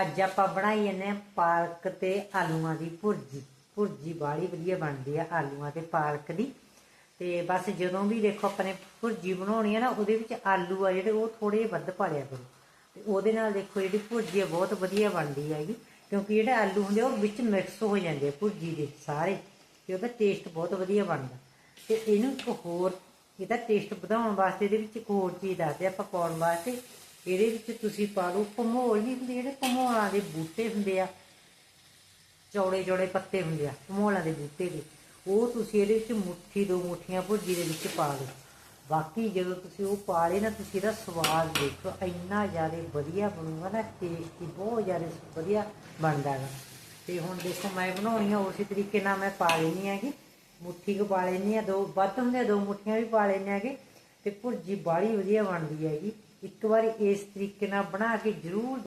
ਅੱਜ ਆਪਾਂ ਬਣਾਈ ਜਾਂਦੇ ਹਾਂ ਪਾਲਕ ਤੇ ਆਲੂਆਂ ਦੀ ਭੁਰਜੀ। ਭੁਰਜੀ ਬਾੜੀ ਵਧੀਆ ਬਣਦੀ ਆ ਆਲੂਆਂ ਤੇ ਪਾਲਕ ਦੀ। ਤੇ ਬਸ ਜਦੋਂ ਵੀ ਦੇਖੋ ਆਪਣੇ ਭੁਰਜੀ ਬਣਾਉਣੀ ਆ ਨਾ, ਉਹਦੇ ਵਿੱਚ ਆਲੂ ਆ ਜਿਹੜੇ, ਉਹ ਥੋੜੇ ਵੱਧ ਪਾ ਲਿਆ ਕਰੋ। ਤੇ ਉਹਦੇ ਨਾਲ ਦੇਖੋ ਜਿਹੜੀ ਭੁਰਜੀ ਆ, ਬਹੁਤ ਵਧੀਆ ਬਣਦੀ ਹੈਗੀ। ਕਿਉਂਕਿ ਜਿਹੜੇ ਆਲੂ ਹੁੰਦੇ ਆ, ਉਹ ਵਿੱਚ ਮਿਕਸ ਹੋ ਜਾਂਦੇ ਆ ਭੁਰਜੀ ਦੇ ਸਾਰੇ। ਤੇ ਉਹਦਾ ਟੇਸਟ ਬਹੁਤ ਵਧੀਆ ਬਣਦਾ। ਤੇ ਇਹਨੂੰ ਇੱਕ ਹੋਰ, ਇਹਦਾ ਟੇਸਟ ਵਧਾਉਣ ਵਾਸਤੇ ਇਹਦੇ ਵਿੱਚ ਇੱਕ ਹੋਰ ਚੀਜ਼ ਦੱਸਦੇ ਆਪਾਂ ਪਾਉਣ ਵਾਸਤੇ। ਇਹਦੇ ਵਿੱਚ ਤੁਸੀਂ ਪਾ ਲਓ ਭਮੋਲ ਨਹੀਂ ਹੁੰਦੇ ਜਿਹੜੇ ਭਮੋਲਾਂ ਦੇ ਬੂਟੇ ਹੁੰਦੇ ਆ, ਚੌੜੇ ਚੌੜੇ ਪੱਤੇ ਹੁੰਦੇ ਆ ਭਮੋਲਾਂ ਦੇ ਬੂਟੇ ਦੇ, ਉਹ ਤੁਸੀਂ ਇਹਦੇ ਵਿੱਚ ਮੁੱਠੀ, ਦੋ ਮੁੱਠੀਆਂ ਭੁਰਜੀ ਦੇ ਵਿੱਚ ਪਾ ਲਓ। ਬਾਕੀ ਜਦੋਂ ਤੁਸੀਂ ਉਹ ਪਾ ਲਏ ਨਾ, ਤੁਸੀਂ ਇਹਦਾ ਸਵਾਦ ਦੇਖੋ, ਇੰਨਾ ਜ਼ਿਆਦਾ ਵਧੀਆ ਬਣੂਗਾ ਨਾ ਟੇਸਟੀ ਬਹੁਤ ਜ਼ਿਆਦਾ ਵਧੀਆ ਬਣਦਾ ਹੈਗਾ ਤੇ ਹੁਣ ਦੇਖੋ ਮੈਂ ਬਣਾਉਣੀ ਆ, ਉਸੇ ਤਰੀਕੇ ਨਾਲ ਮੈਂ ਪਾ ਲੈਣੀ ਹੈਗੀ। ਮੁੱਠੀ ਕੁ ਪਾ ਲੈਣੀ ਆ, ਦੋ ਵੱਧ ਹੁੰਦੇ ਦੋ ਮੁੱਠੀਆਂ ਵੀ ਪਾ ਲੈਣੇ ਹੈਗੇ। ਤੇ ਭੁਰਜੀ ਬਾੜੀ ਵਧੀਆ ਬਣਦੀ ਹੈਗੀ। ਇੱਕ ਵਾਰੀ ਇਸ ਤਰੀਕੇ ਨਾਲ ਬਣਾ ਕੇ ਜ਼ਰੂਰ